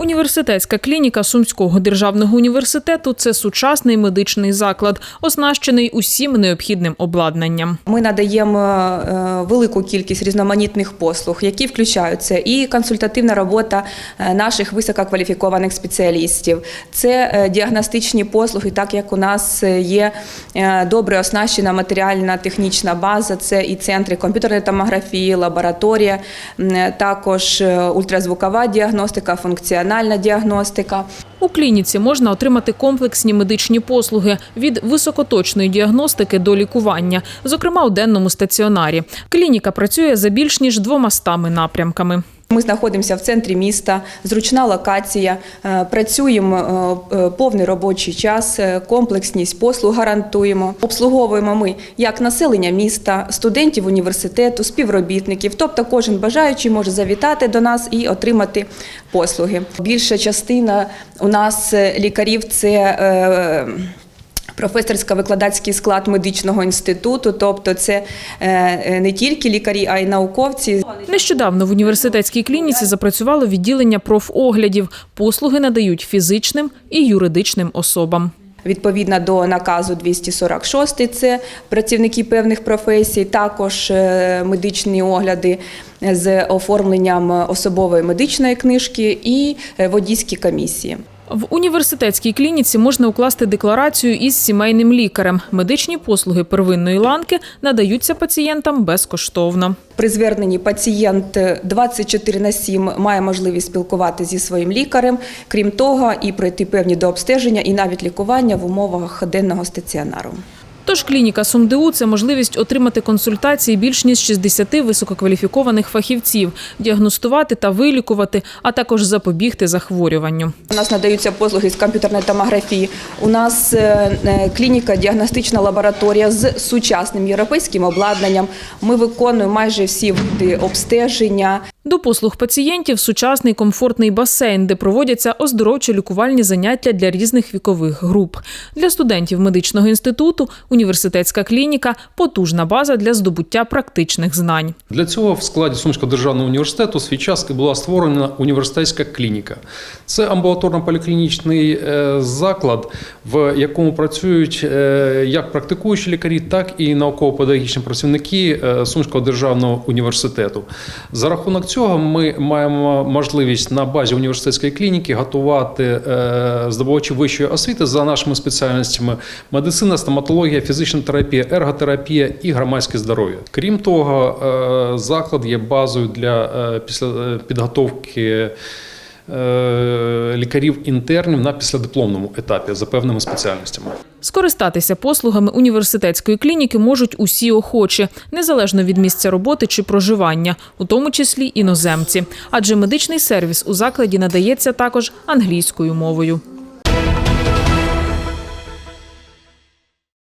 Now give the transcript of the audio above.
Університетська клініка Сумського державного університету це сучасний медичний заклад, оснащений усім необхідним обладнанням. Ми надаємо е, велику кількість різноманітних послуг, які включаються і консультативна робота е, наших висококваліфікованих спеціалістів. Це е, діагностичні послуги, так як у нас є добре оснащена матеріальна технічна база, це і центри комп'ютерної томографії, лабораторія, також ультразвукова діагностика, функціональна діагностика. У клініці можна отримати комплексні медичні послуги від високоточної діагностики до лікування, зокрема у денному стаціонарі. Клініка працює за більш ніж двомастами напрямками. Ми знаходимося в центрі міста, зручна локація, е, працюємо е, е, повний робочий час, комплексність послуг гарантуємо. Обслуговуємо ми як населення міста, студентів університету, співробітників. Тобто кожен бажаючий може завітати до нас і отримати послуги. Більша частина у нас лікарів це. Професорсько-викладацький склад медичного інституту, тобто це е, е, не тільки лікарі, а й науковці. Нещодавно в університетській клініці запрацювало відділення профоглядів. Послуги надають фізичним і юридичним особам. Відповідно до наказу 246, це працівники певних професій, також е, медичні огляди з оформленням особової медичної книжки і водійські комісії. В університетській клініці можна укласти декларацію із сімейним лікарем. Медичні послуги первинної ланки надаються пацієнтам безкоштовно. При зверненні пацієнт 24 на 7 має можливість спілкувати зі своїм лікарем, крім того, і пройти певні дообстеження і навіть лікування в умовах денного стаціонару. Тож клініка СумДУ – це можливість отримати консультації більш ніж 60 висококваліфікованих фахівців, діагностувати та вилікувати, а також запобігти захворюванню. У нас надаються послуги з комп'ютерної томографії. У нас е, е, клініка, діагностична лабораторія з сучасним європейським обладнанням. Ми виконуємо майже всі види обстеження. До послуг пацієнтів сучасний комфортний басейн, де проводяться оздоровчо-лікувальні заняття для різних вікових груп. Для студентів медичного інституту університетська клініка потужна база для здобуття практичних знань. Для цього в складі Сумського державного університету свій час була створена університетська клініка. Це амбулаторно-поліклінічний е, заклад, в якому працюють е, як практикуючі лікарі, так і науково-педагогічні працівники е, Сумського державного університету. За рахунок цього ми маємо можливість на базі університетської клініки готувати е, здобувачів вищої освіти за нашими спеціальностями медицина, стоматологія, фізична терапія, ерготерапія і громадське здоров'я. Крім того, е, заклад є базою для е, підготовки. Е, Лікарів-інтернів на післядипломному етапі за певними спеціальностями. Скористатися послугами університетської клініки можуть усі охочі, незалежно від місця роботи чи проживання, у тому числі іноземці. Адже медичний сервіс у закладі надається також англійською мовою.